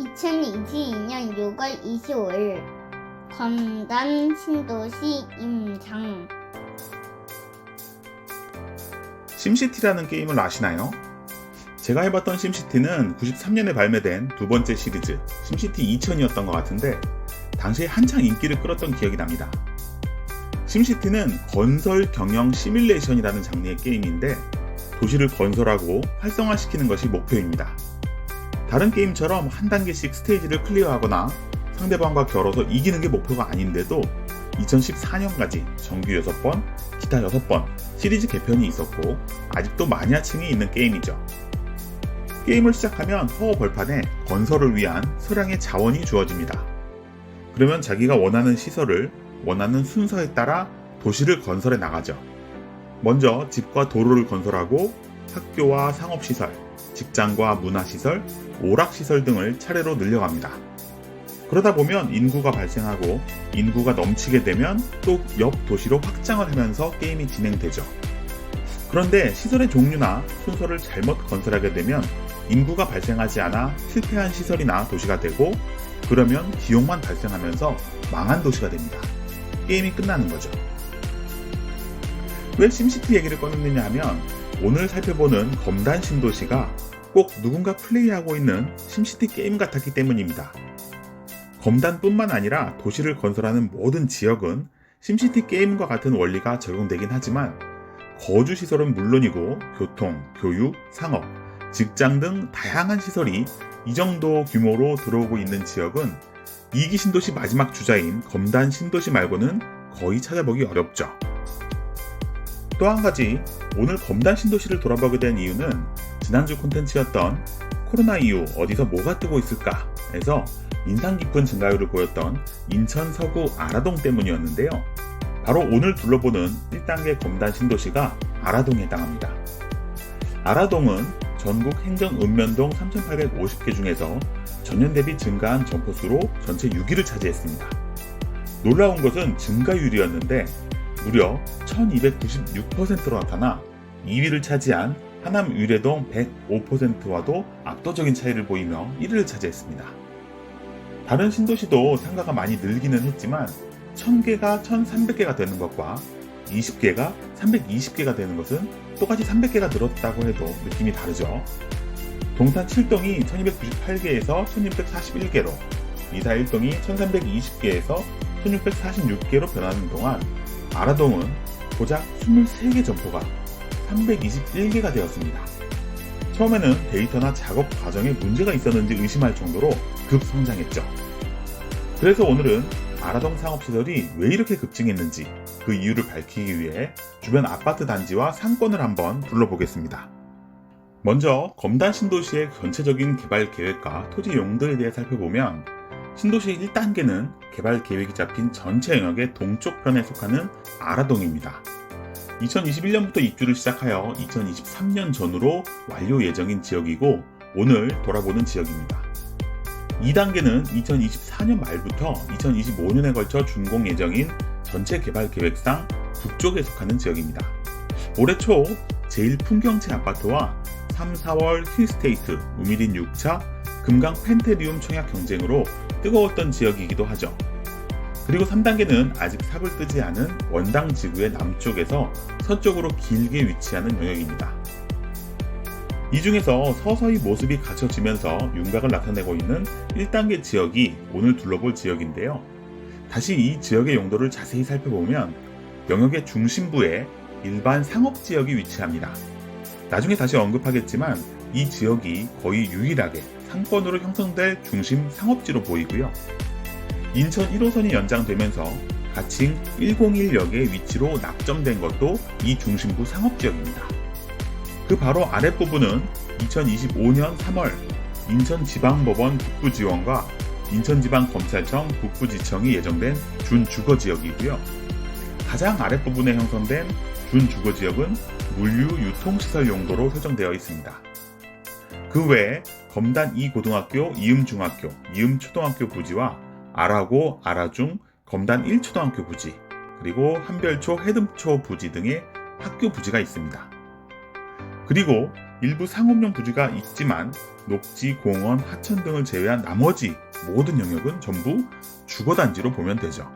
2022년 6월 25일 검단 신도시 임장 심시티라는 게임을 아시나요? 제가 해봤던 심시티는 93년에 발매된 두 번째 시리즈 심시티 2000이었던 것 같은데 당시에 한창 인기를 끌었던 기억이 납니다. 심시티는 건설 경영 시뮬레이션이라는 장르의 게임인데 도시를 건설하고 활성화시키는 것이 목표입니다. 다른 게임처럼 한 단계씩 스테이지를 클리어하거나 상대방과 겨뤄서 이기는 게 목표가 아닌데도 2014년까지 정규 6번, 기타 6번 시리즈 개편이 있었고 아직도 마니아층이 있는 게임이죠. 게임을 시작하면 허허 벌판에 건설을 위한 소량의 자원이 주어집니다. 그러면 자기가 원하는 시설을 원하는 순서에 따라 도시를 건설해 나가죠. 먼저 집과 도로를 건설하고 학교와 상업시설, 직장과 문화시설, 오락시설 등을 차례로 늘려갑니다. 그러다 보면 인구가 발생하고 인구가 넘치게 되면 또 옆 도시로 확장을 하면서 게임이 진행되죠. 그런데 시설의 종류나 순서를 잘못 건설하게 되면 인구가 발생하지 않아 실패한 시설이나 도시가 되고 그러면 비용만 발생하면서 망한 도시가 됩니다. 게임이 끝나는 거죠. 왜 심시티 얘기를 꺼냈느냐 하면 오늘 살펴보는 검단 신도시가 꼭 누군가 플레이하고 있는 심시티 게임 같았기 때문입니다. 검단뿐만 아니라 도시를 건설하는 모든 지역은 심시티 게임과 같은 원리가 적용되긴 하지만 거주 시설은 물론이고 교통, 교육, 상업, 직장 등 다양한 시설이 이 정도 규모로 들어오고 있는 지역은 이기 신도시 마지막 주자인 검단 신도시 말고는 거의 찾아보기 어렵죠. 또 한 가지 오늘 검단 신도시를 돌아보게 된 이유는 지난주 콘텐츠였던 코로나 이후 어디서 뭐가 뜨고 있을까에서 인상 깊은 증가율을 보였던 인천 서구 아라동 때문이었는데요. 바로 오늘 둘러보는 1단계 검단 신도시가 아라동에 해당합니다. 아라동은 전국 행정 읍면동 3,850개 중에서 전년 대비 증가한 점포수로 전체 6위를 차지했습니다. 놀라운 것은 증가율이었는데 무려 1296%로 나타나 2위를 차지한 하남 위례동 105%와도 압도적인 차이를 보이며 1위를 차지했습니다. 다른 신도시도 상가가 많이 늘기는 했지만 1000개가 1300개가 되는 것과 20개가 320개가 되는 것은 똑같이 300개가 늘었다고 해도 느낌이 다르죠. 동탄 7동이 1298개에서 1641개로, 이사 1동이 1320개에서 1646개로 변하는 동안 아라동은 고작 23개 점포가 321개가 되었습니다. 처음에는 데이터나 작업 과정에 문제가 있었는지 의심할 정도로 급성장했죠. 그래서 오늘은 아라동 상업시설이 왜 이렇게 급증했는지 그 이유를 밝히기 위해 주변 아파트 단지와 상권을 한번 둘러보겠습니다. 먼저 검단 신도시의 전체적인 개발 계획과 토지 용도에 대해 살펴보면 신도시 1단계는 개발 계획이 잡힌 전체 영역의 동쪽 편에 속하는 아라동입니다. 2021년부터 입주를 시작하여 2023년 전후로 완료 예정인 지역이고 오늘 돌아보는 지역입니다. 2단계는 2024년 말부터 2025년에 걸쳐 준공 예정인 전체 개발 계획상 북쪽에 속하는 지역입니다. 올해 초 제1풍경채 아파트와 3, 4월 힐스테이트, 우미린 6차, 금강 펜테리움 청약 경쟁으로 뜨거웠던 지역이기도 하죠. 그리고 3단계는 아직 삽을 뜨지 않은 원당 지구의 남쪽에서 서쪽으로 길게 위치하는 영역입니다. 이 중에서 서서히 모습이 갖춰지면서 윤곽을 나타내고 있는 1단계 지역이 오늘 둘러볼 지역인데요. 다시 이 지역의 용도를 자세히 살펴보면 영역의 중심부에 일반 상업 지역이 위치합니다. 나중에 다시 언급하겠지만 이 지역이 거의 유일하게 상권으로 형성될 중심 상업지로 보이고요. 인천 1호선이 연장되면서 가칭 101역의 위치로 낙점된 것도 이 중심부 상업지역입니다. 그 바로 아랫부분은 2025년 3월 인천지방법원 북부지원과 인천지방검찰청 북부지청이 예정된 준주거지역이고요. 가장 아랫부분에 형성된 준주거지역은 물류 유통시설 용도로 설정되어 있습니다. 그 외에 검단 2고등학교, 이음중학교, 이음초등학교 부지와 아라고, 아라중, 검단 1초등학교 부지, 그리고 한별초, 해듬초 부지 등의 학교 부지가 있습니다. 그리고 일부 상업용 부지가 있지만 녹지, 공원, 하천 등을 제외한 나머지 모든 영역은 전부 주거단지로 보면 되죠.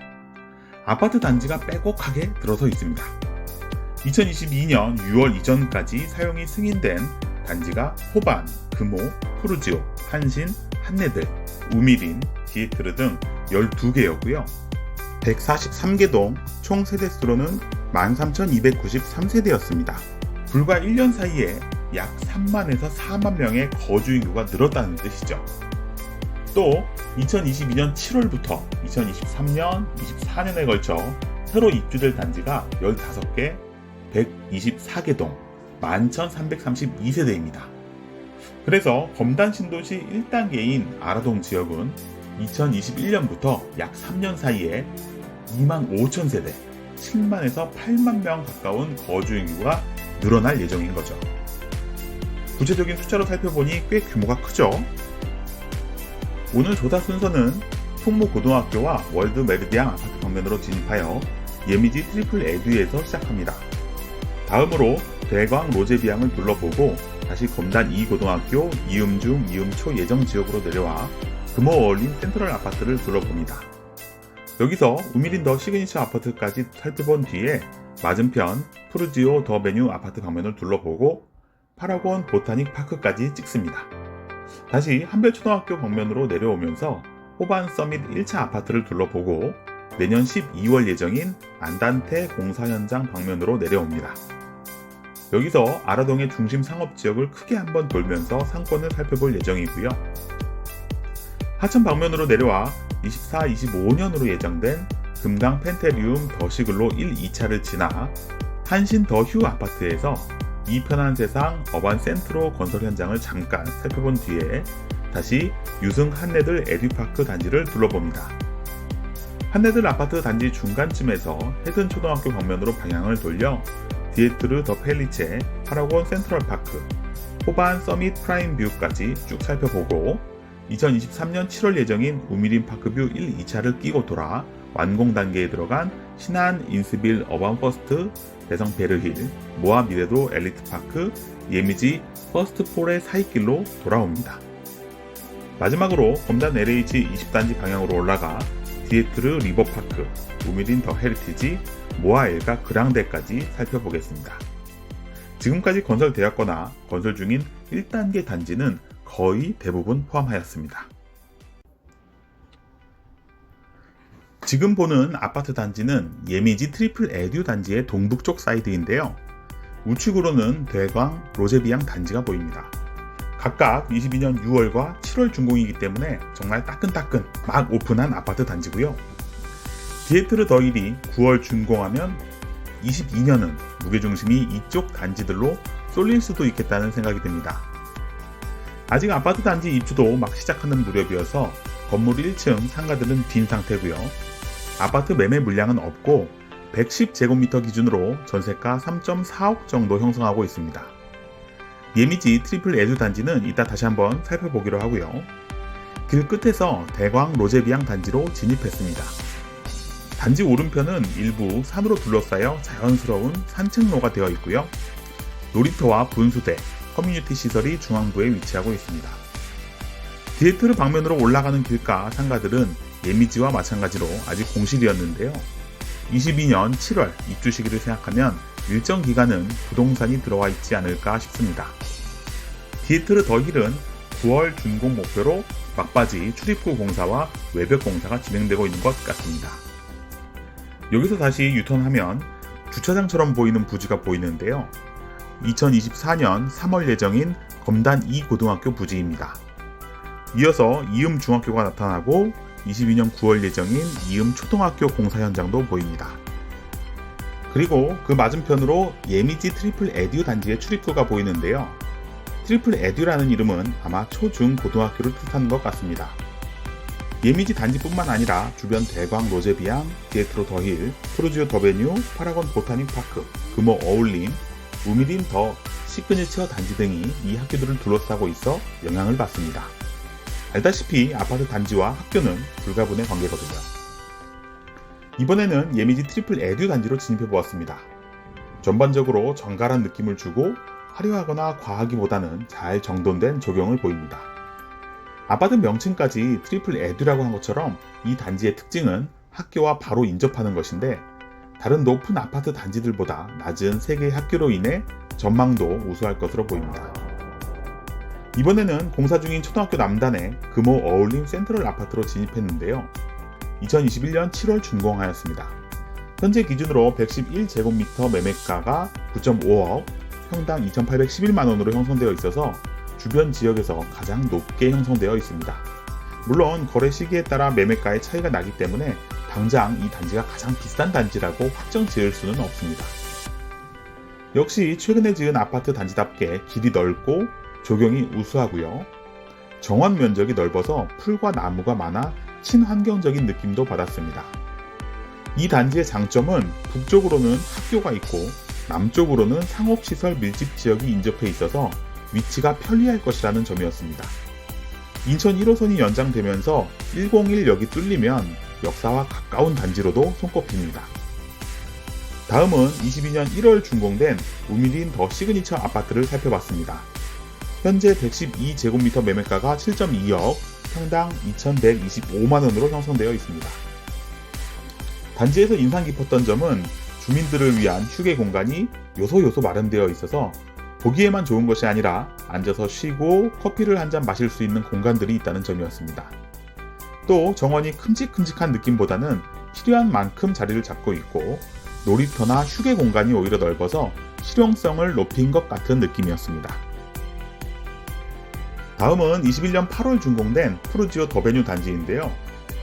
아파트 단지가 빼곡하게 들어서 있습니다. 2022년 6월 이전까지 사용이 승인된 단지가 호반, 금호, 푸르지오, 한신, 한내들, 우미린, 디에트르 등 12개였고요. 143개 동 총 세대수로는 13,293세대였습니다. 불과 1년 사이에 약 3만에서 4만 명의 거주 인구가 늘었다는 뜻이죠. 또 2022년 7월부터 2023년, 24년에 걸쳐 새로 입주될 단지가 15개, 124개 동, 11,332세대입니다. 그래서 검단 신도시 1단계인 아라동 지역은 2021년부터 약 3년 사이에 2만 5천 세대, 7만에서 8만 명 가까운 거주 인구가 늘어날 예정인 거죠. 구체적인 숫자로 살펴보니 꽤 규모가 크죠? 오늘 조사 순서는 풍무 고등학교와 월드 메르디앙 아파트 방면으로 진입하여 예미지 트리플 에듀에서 시작합니다. 다음으로 대광 로제비앙을 둘러보고 다시 검단 2고등학교 이음중 이음초 예정 지역으로 내려와 금호 어울린 센트럴 아파트를 둘러봅니다. 여기서 우미린 더 시그니처 아파트까지 살펴본 뒤에 맞은편 푸르지오 더 베뉴 아파트 방면을 둘러보고 파라곤 보타닉 파크까지 찍습니다. 다시 한별초등학교 방면으로 내려오면서 호반 서밋 1차 아파트를 둘러보고 내년 12월 예정인 안단테 공사 현장 방면으로 내려옵니다. 여기서 아라동의 중심 상업 지역을 크게 한번 돌면서 상권을 살펴볼 예정이고요. 하천 방면으로 내려와 24, 25년으로 예정된 금강 펜테리움 더시글로 1, 2차를 지나 한신 더휴 아파트에서 이 편한 세상 어반 센트로 건설 현장을 잠깐 살펴본 뒤에 다시 유승 한내들 에듀파크 단지를 둘러봅니다. 한내들 아파트 단지 중간쯤에서 헤든 초등학교 방면으로 방향을 돌려 디에트르 더 펠리체, 파라곤 센트럴 파크, 호반 서밋 프라임 뷰까지 쭉 살펴보고 2023년 7월 예정인 우미린 파크뷰 1, 2차를 끼고 돌아 완공 단계에 들어간 신한 인스빌 어반 퍼스트, 대성 베르힐, 모아 미래도 엘리트 파크, 예미지 퍼스트 폴의 사이길로 돌아옵니다. 마지막으로 검단 LH 20단지 방향으로 올라가 디에트르 리버파크, 우미린 더 헤리티지, 모아 엘가 그랑데까지 살펴보겠습니다. 지금까지 건설되었거나 건설 중인 1단계 단지는 거의 대부분 포함하였습니다. 지금 보는 아파트 단지는 예미지 트리플 에듀 단지의 동북쪽 사이드인데요. 우측으로는 대광, 로제비앙 단지가 보입니다. 각각 22년 6월과 7월 준공이기 때문에 정말 따끈따끈 막 오픈한 아파트 단지고요. 디에트르 더일이 9월 준공하면 22년은 무게중심이 이쪽 단지들로 쏠릴 수도 있겠다는 생각이 듭니다. 아직 아파트 단지 입주도 막 시작하는 무렵이어서 건물 1층 상가들은 빈 상태고요. 아파트 매매 물량은 없고 110제곱미터 기준으로 전세가 3.4억 정도 형성하고 있습니다. 예미지 트리플 에듀 단지는 이따 다시 한번 살펴보기로 하고요. 길 끝에서 대광 로제비앙 단지로 진입했습니다. 단지 오른편은 일부 산으로 둘러싸여 자연스러운 산책로가 되어 있고요. 놀이터와 분수대, 커뮤니티 시설이 중앙부에 위치하고 있습니다. 디에트르 방면으로 올라가는 길가 상가들은 예미지와 마찬가지로 아직 공실이었는데요. 22년 7월 입주 시기를 생각하면 일정 기간은 부동산이 들어와 있지 않을까 싶습니다. 디에트르 더 힐은 9월 준공 목표로 막바지 출입구 공사와 외벽 공사가 진행되고 있는 것 같습니다. 여기서 다시 유턴하면 주차장처럼 보이는 부지가 보이는데요. 2024년 3월 예정인 검단 2 고등학교 부지입니다. 이어서 이음 중학교가 나타나고 22년 9월 예정인 이음 초등학교 공사 현장도 보입니다. 그리고 그 맞은편으로 예미지 트리플 에듀 단지의 출입구가 보이는데요. 트리플 에듀라는 이름은 아마 초중 고등학교를 뜻하는 것 같습니다. 예미지 단지뿐만 아니라 주변 대광 로제비앙, 디에트로 더힐, 프로지오 더베뉴, 파라곤 보타닉 파크, 금호 어울림, 우미린 더 시그니처 단지 등이 이 학교들을 둘러싸고 있어 영향을 받습니다. 알다시피 아파트 단지와 학교는 불가분의 관계거든요. 이번에는 예미지 트리플 에듀 단지로 진입해 보았습니다. 전반적으로 정갈한 느낌을 주고 화려하거나 과하기보다는 잘 정돈된 조경을 보입니다. 아파트 명칭까지 트리플 에듀라고 한 것처럼 이 단지의 특징은 학교와 바로 인접하는 것인데 다른 높은 아파트 단지들보다 낮은 세 개의 학교로 인해 전망도 우수할 것으로 보입니다. 이번에는 공사 중인 초등학교 남단에 금호 어울림 센트럴 아파트로 진입했는데요. 2021년 7월 준공하였습니다. 현재 기준으로 111제곱미터 매매가가 9.5억, 평당 2,811만 원으로 형성되어 있어서 주변 지역에서 가장 높게 형성되어 있습니다. 물론 거래 시기에 따라 매매가의 차이가 나기 때문에 당장 이 단지가 가장 비싼 단지라고 확정 지을 수는 없습니다. 역시 최근에 지은 아파트 단지답게 길이 넓고 조경이 우수하고요. 정원 면적이 넓어서 풀과 나무가 많아 친환경적인 느낌도 받았습니다. 이 단지의 장점은 북쪽으로는 학교가 있고 남쪽으로는 상업시설 밀집 지역이 인접해 있어서 위치가 편리할 것이라는 점이었습니다. 인천 1호선이 연장되면서 101역이 뚫리면 역사와 가까운 단지로도 손꼽힙니다. 다음은 22년 1월 준공된 우미린 더 시그니처 아파트를 살펴봤습니다. 현재 112제곱미터 매매가가 7.2억, 평당 2,125만원으로 형성되어 있습니다. 단지에서 인상 깊었던 점은 주민들을 위한 휴게 공간이 요소요소 마련되어 있어서 보기에만 좋은 것이 아니라 앉아서 쉬고 커피를 한 잔 마실 수 있는 공간들이 있다는 점이었습니다. 또 정원이 큼직큼직한 느낌보다는 필요한 만큼 자리를 잡고 있고 놀이터나 휴게 공간이 오히려 넓어서 실용성을 높인 것 같은 느낌이었습니다. 다음은 21년 8월 준공된 푸르지오 더베뉴 단지인데요.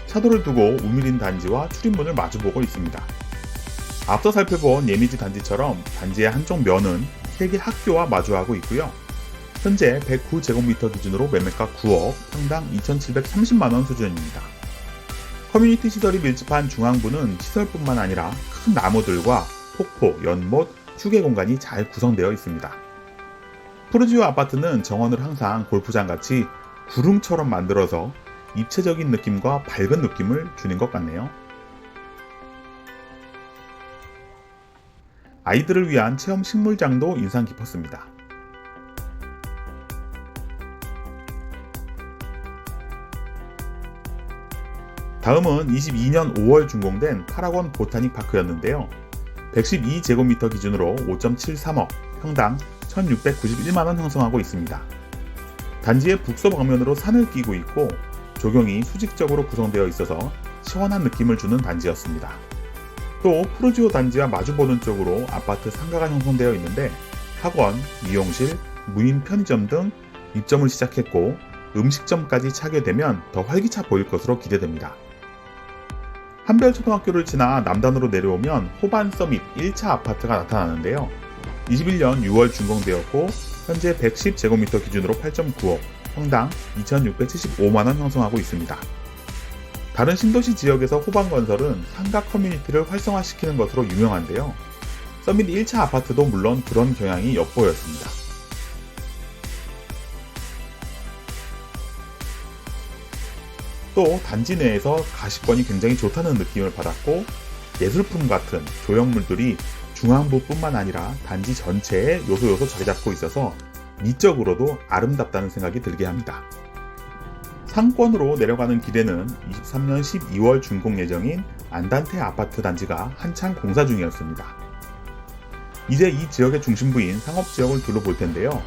차도를 두고 우미린 단지와 출입문을 마주보고 있습니다. 앞서 살펴본 예미지 단지처럼 단지의 한쪽 면은 세개 학교와 마주하고 있고요. 현재 109제곱미터 기준으로 매매가 9억, 평당 2,730만원 수준입니다. 커뮤니티 시설이 밀집한 중앙부는 시설뿐만 아니라 큰 나무들과 폭포, 연못, 휴게 공간이 잘 구성되어 있습니다. 푸르지오 아파트는 정원을 항상 골프장 같이 구름처럼 만들어서 입체적인 느낌과 밝은 느낌을 주는 것 같네요. 아이들을 위한 체험 식물장도 인상 깊었습니다. 다음은 22년 5월 준공된 파라곤 보타닉 파크였는데요. 112제곱미터 기준으로 5.73억, 평당 1691만원 형성하고 있습니다. 단지의 북서 방면으로 산을 끼고 있고 조경이 수직적으로 구성되어 있어서 시원한 느낌을 주는 단지였습니다. 또 푸르지오 단지와 마주보는 쪽으로 아파트 상가가 형성되어 있는데 학원, 미용실, 무인 편의점 등 입점을 시작했고 음식점까지 차게 되면 더 활기차 보일 것으로 기대됩니다. 한별초등학교를 지나 남단으로 내려오면 호반 서밋 1차 아파트가 나타나는데요. 21년 6월 준공되었고 현재 110제곱미터 기준으로 8.9억, 평당 2,675만원 형성하고 있습니다. 다른 신도시 지역에서 호반건설은 상가 커뮤니티를 활성화시키는 것으로 유명한데요. 서밋 1차 아파트도 물론 그런 경향이 엿보였습니다. 또 단지 내에서 가시권이 굉장히 좋다는 느낌을 받았고 예술품 같은 조형물들이 중앙부뿐만 아니라 단지 전체에 요소요소 자리 잡고 있어서 미적으로도 아름답다는 생각이 들게 합니다. 상권으로 내려가는 길에는 23년 12월 준공 예정인 안단테 아파트 단지가 한창 공사 중이었습니다. 이제 이 지역의 중심부인 상업지역을 둘러볼 텐데요.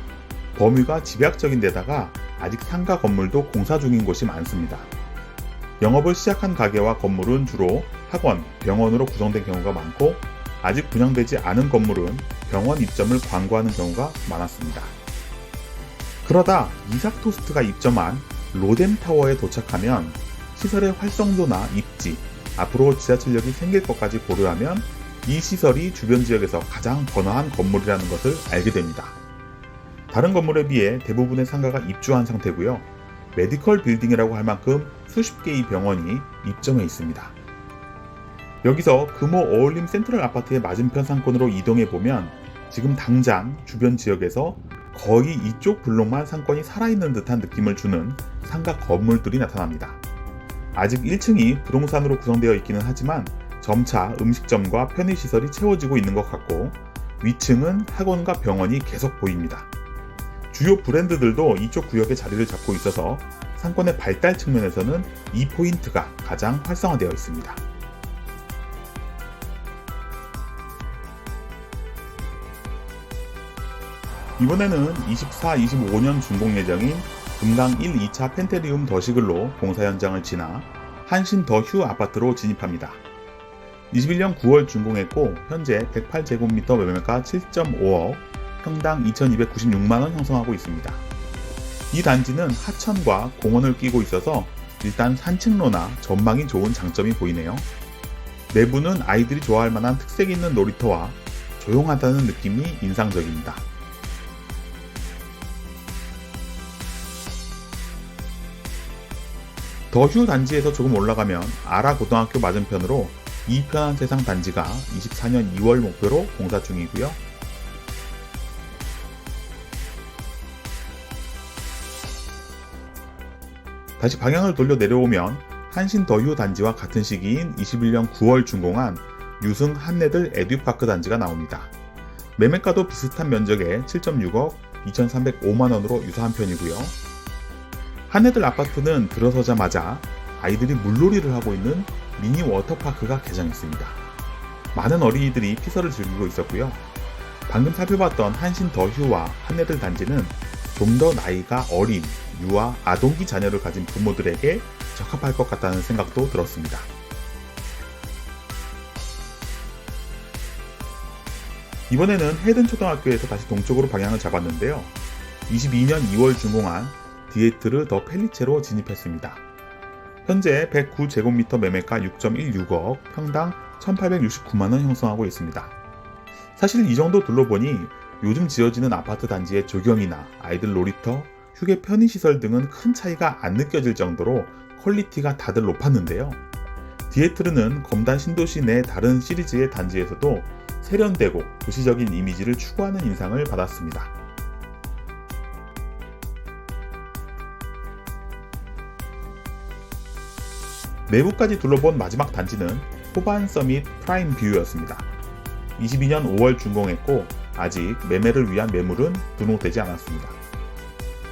범위가 집약적인 데다가 아직 상가 건물도 공사 중인 곳이 많습니다. 영업을 시작한 가게와 건물은 주로 학원, 병원으로 구성된 경우가 많고 아직 분양되지 않은 건물은 병원 입점을 광고하는 경우가 많았습니다. 그러다 이삭 토스트가 입점한 로뎀 타워에 도착하면 시설의 활성도나 입지, 앞으로 지하철역이 생길 것까지 고려하면 이 시설이 주변 지역에서 가장 번화한 건물이라는 것을 알게 됩니다. 다른 건물에 비해 대부분의 상가가 입주한 상태고요. 메디컬 빌딩이라고 할 만큼 수십 개의 병원이 입점해 있습니다. 여기서 금호 어울림 센트럴 아파트의 맞은편 상권으로 이동해 보면 지금 당장 주변 지역에서 거의 이쪽 블록만 상권이 살아있는 듯한 느낌을 주는 상가 건물들이 나타납니다. 아직 1층이 부동산으로 구성되어 있기는 하지만 점차 음식점과 편의시설이 채워지고 있는 것 같고 위층은 학원과 병원이 계속 보입니다. 주요 브랜드들도 이쪽 구역에 자리를 잡고 있어서 상권의 발달 측면에서는 이 포인트가 가장 활성화되어 있습니다. 이번에는 24, 25년 준공 예정인 금강 1, 2차 펜테리움 더시글로 공사 현장을 지나 한신 더 휴 아파트로 진입합니다. 21년 9월 준공했고 현재 108제곱미터 매매가 7.5억, 평당 2,296만원 형성하고 있습니다. 이 단지는 하천과 공원을 끼고 있어서 일단 산책로나 전망이 좋은 장점이 보이네요. 내부는 아이들이 좋아할 만한 특색 있는 놀이터와 조용하다는 느낌이 인상적입니다. 더휴 단지에서 조금 올라가면 아라 고등학교 맞은편으로 이 편한 세상 단지가 24년 2월 목표로 공사 중이고요. 다시 방향을 돌려 내려오면 한신 더휴 단지와 같은 시기인 21년 9월 준공한 유승 한내들 에듀파크 단지가 나옵니다. 매매가도 비슷한 면적에 7.6억 2,305만원으로 유사한 편이고요. 한해들 아파트는 들어서자마자 아이들이 물놀이를 하고 있는 미니 워터파크가 개장했습니다. 많은 어린이들이 피서를 즐기고 있었고요. 방금 살펴봤던 한신 더휴와 한해들 단지는 좀 더 나이가 어린 유아 아동기 자녀를 가진 부모들에게 적합할 것 같다는 생각도 들었습니다. 이번에는 헤든 초등학교에서 다시 동쪽으로 방향을 잡았는데요. 22년 2월 준공한 디에트르 더 펠리체로 진입했습니다. 현재 109제곱미터 매매가 6.16억, 평당 1,869만원 형성하고 있습니다. 사실 이 정도 둘러보니 요즘 지어지는 아파트 단지의 조경이나 아이들 놀이터, 휴게 편의시설 등은 큰 차이가 안 느껴질 정도로 퀄리티가 다들 높았는데요. 디에트르는 검단 신도시 내 다른 시리즈의 단지에서도 세련되고 도시적인 이미지를 추구하는 인상을 받았습니다. 내부까지 둘러본 마지막 단지는 호반 서밋 프라임 뷰였습니다. 22년 5월 준공했고 아직 매매를 위한 매물은 등록되지 않았습니다.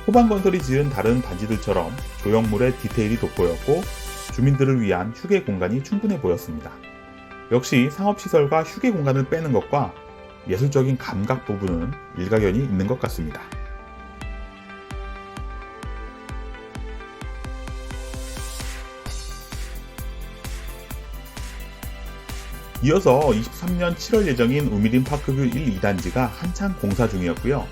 호반 건설이 지은 다른 단지들처럼 조형물의 디테일이 돋보였고 주민들을 위한 휴게 공간이 충분해 보였습니다. 역시 상업시설과 휴게 공간을 빼는 것과 예술적인 감각 부분은 일가견이 있는 것 같습니다. 이어서 23년 7월 예정인 우미린 파크뷰 1, 2단지가 한창 공사 중이었고요.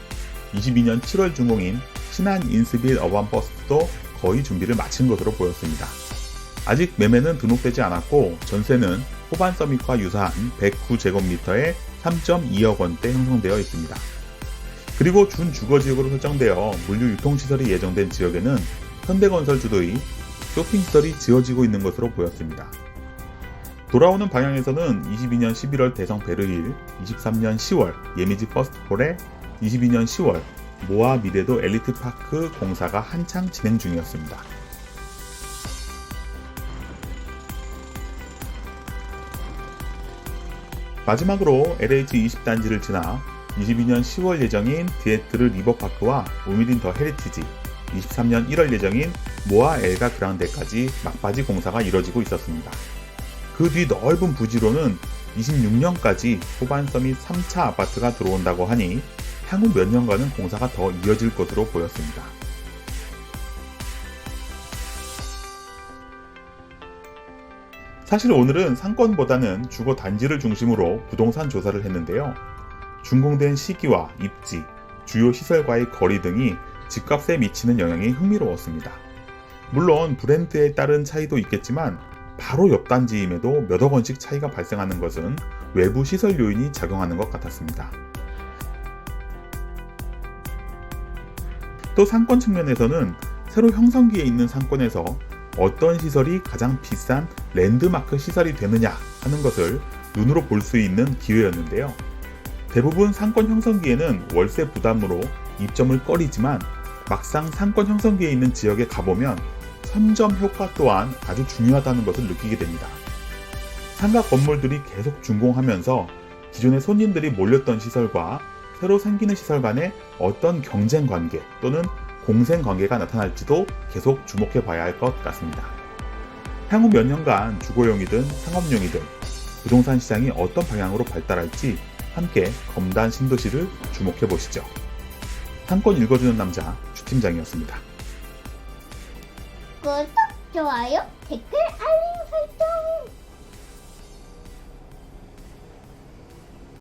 22년 7월 준공인 신한 인스빌 어반버스트도 거의 준비를 마친 것으로 보였습니다. 아직 매매는 등록되지 않았고 전세는 호반 서밋과 유사한 109제곱미터에 3.2억 원대 형성되어 있습니다. 그리고 준 주거지역으로 설정되어 물류 유통시설이 예정된 지역에는 현대건설 주도의 쇼핑시설이 지어지고 있는 것으로 보였습니다. 돌아오는 방향에서는 22년 11월 대성 베르힐, 23년 10월 예미지 퍼스트폴에 22년 10월 모아 미래도 엘리트 파크 공사가 한창 진행 중이었습니다. 마지막으로 LH20 단지를 지나 22년 10월 예정인 디에트르 리버파크와 우미린 더 헤리티지, 23년 1월 예정인 모아 엘가 그랑데까지 막바지 공사가 이뤄지고 있었습니다. 그 뒤 넓은 부지로는 26년까지 호반 서밋 3차 아파트가 들어온다고 하니 향후 몇 년간은 공사가 더 이어질 것으로 보였습니다. 사실 오늘은 상권보다는 주거 단지를 중심으로 부동산 조사를 했는데요. 준공된 시기와 입지, 주요 시설과의 거리 등이 집값에 미치는 영향이 흥미로웠습니다. 물론 브랜드에 따른 차이도 있겠지만 바로 옆 단지임에도 몇억 원씩 차이가 발생하는 것은 외부 시설 요인이 작용하는 것 같았습니다. 또 상권 측면에서는 새로 형성기에 있는 상권에서 어떤 시설이 가장 비싼 랜드마크 시설이 되느냐 하는 것을 눈으로 볼 수 있는 기회였는데요. 대부분 상권 형성기에는 월세 부담으로 입점을 꺼리지만 막상 상권 형성기에 있는 지역에 가보면 선점 효과 또한 아주 중요하다는 것을 느끼게 됩니다. 상가 건물들이 계속 준공하면서 기존의 손님들이 몰렸던 시설과 새로 생기는 시설 간의 어떤 경쟁 관계 또는 공생 관계가 나타날지도 계속 주목해 봐야 할 것 같습니다. 향후 몇 년간 주거용이든 상업용이든 부동산 시장이 어떤 방향으로 발달할지 함께 검단 신도시를 주목해 보시죠. 한건 읽어주는 남자 주팀장이었습니다. 구독, 좋아요, 댓글, 알림